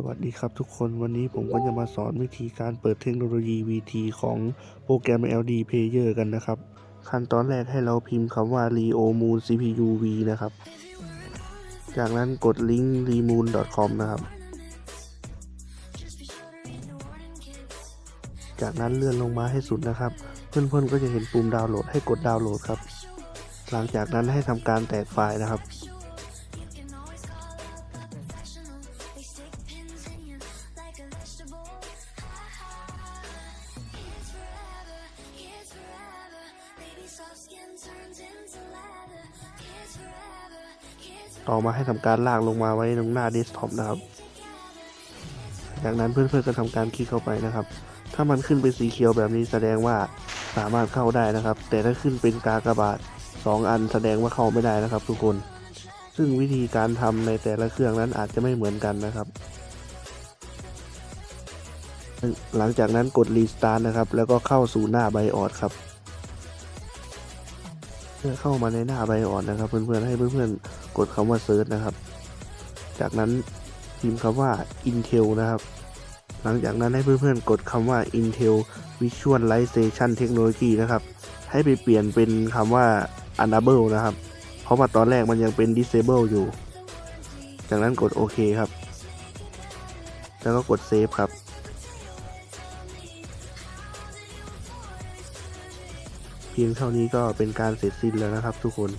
สวัสดีครับทุกคนวันนี้ผมก็จะมาสอนวิธีการเปิดเทคโนโลยี VT ของโปรแกรม LD Player กันนะครับ ขั้นตอนแรกให้เราพิมพ์คำว่า Leo Moon CPU V นะครับ จากนั้นกดลิงก์ remoon.com นะครับ จากนั้นเลื่อนลงมาให้สุดนะครับ เพื่อนๆก็จะเห็นปุ่มดาวน์โหลดให้กดดาวน์โหลดครับ หลังจากนั้นให้ทำการแตกไฟล์นะครับ ต่อมาให้ทำการลากลงมาไว้ตรงหน้าเดสก์ท็อปนะครับจากนั้นเพื่อนๆก็ทำการคลิกเข้าไปนะครับ ถ้ามันขึ้นเป็นสีเขียวแบบนี้แสดงว่าสามารถเข้าได้นะครับ แต่ถ้าขึ้นเป็นกากระบาทสองอันแสดงว่าเข้าไม่ได้นะครับ ทุกคน ซึ่งวิธีการทำในแต่ละเครื่องนั้นอาจจะไม่เหมือนกันนะครับ หลังจากนั้นกดรีสตาร์ทนะครับ แล้วก็เข้าสู่หน้าไบออดครับ อเข้ามาในหน้าไบอ่อดนะครับ เพื่อนๆให้เพื่อนๆกดคำว่าเซิร์ชนะครับ จากนั้นพิมพ์คำว่า Intel นะครับ หลังจากนั้นให้เพื่อนๆกดคำว่า Intel Visualization Technology นะครับ ให้ไปเปลี่ยนเป็นคำว่า Enable นะครับ เพราะว่าตอนแรกมันยังเป็น Disable อยู่ จากนั้นกดโอเคครับ แล้วก็กด Save ครับ พียงเท่านี้ก็เป็นการเสร็จสิ้นแล้วนะครับทุกคน